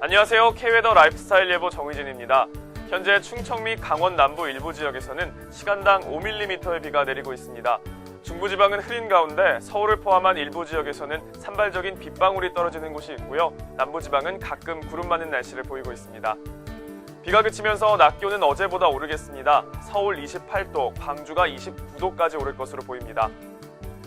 안녕하세요. K웨더 라이프스타일 예보 정의진입니다. 현재 충청 및 강원 남부 일부 지역에서는 시간당 5mm의 비가 내리고 있습니다. 중부지방은 흐린 가운데 서울을 포함한 일부 지역에서는 산발적인 빗방울이 떨어지는 곳이 있고요. 남부지방은 가끔 구름 많은 날씨를 보이고 있습니다. 비가 그치면서 낮 기온은 어제보다 오르겠습니다. 서울 28도, 광주가 29도까지 오를 것으로 보입니다.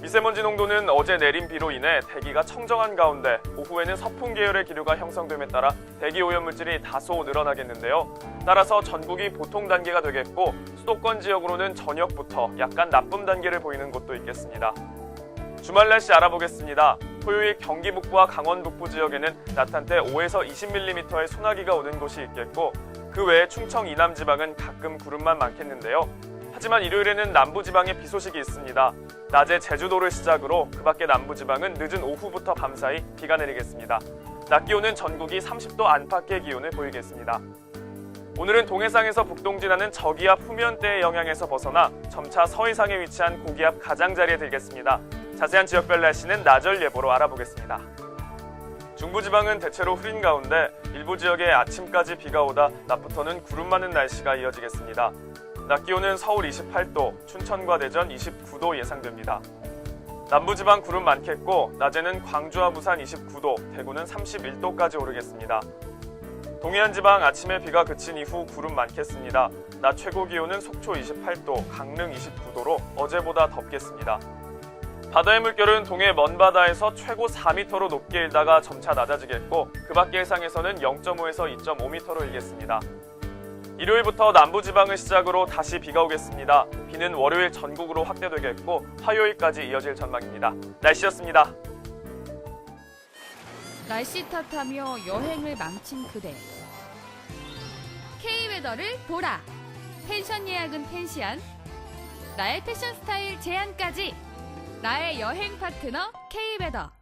미세먼지 농도는 어제 내린 비로 인해 대기가 청정한 가운데 오후에는 서풍 계열의 기류가 형성됨에 따라 대기 오염물질이 다소 늘어나겠는데요. 따라서 전국이 보통 단계가 되겠고 수도권 지역으로는 저녁부터 약간 나쁨 단계를 보이는 곳도 있겠습니다. 주말 날씨 알아보겠습니다. 토요일 경기 북부와 강원 북부 지역에는 낮 한때 5에서 20mm의 소나기가 오는 곳이 있겠고 그 외에 충청 이남 지방은 가끔 구름만 많겠는데요. 하지만 일요일에는 남부 지방에 비 소식이 있습니다. 낮에 제주도를 시작으로 그 밖에 남부 지방은 늦은 오후부터 밤사이 비가 내리겠습니다. 낮 기온은 전국이 30도 안팎의 기온을 보이겠습니다. 오늘은 동해상에서 북동진하는 저기압 후면대의 영향에서 벗어나 점차 서해상에 위치한 고기압 가장자리에 들겠습니다. 자세한 지역별 날씨는 나절 예보로 알아보겠습니다. 중부지방은 대체로 흐린 가운데 일부 지역에 아침까지 비가 오다 낮부터는 구름 많은 날씨가 이어지겠습니다. 낮 기온은 서울 28도, 춘천과 대전 29도 예상됩니다. 남부지방 구름 많겠고 낮에는 광주와 부산 29도, 대구는 31도까지 오르겠습니다. 동해안 지방 아침에 비가 그친 이후 구름 많겠습니다. 낮 최고 기온은 속초 28도, 강릉 29도로 어제보다 덥겠습니다. 바다의 물결은 동해 먼바다에서 최고 4m로 높게 일다가 점차 낮아지겠고 그 밖의 해상에서는 0.5에서 2.5m로 일겠습니다. 일요일부터 남부지방을 시작으로 다시 비가 오겠습니다. 비는 월요일 전국으로 확대되겠고 화요일까지 이어질 전망입니다. 날씨였습니다. 날씨 탓하며 여행을 망친 그대. K웨더를 보라. 펜션 예약은 펜시안. 나의 패션 스타일 제안까지. 나의 여행 파트너 K웨더.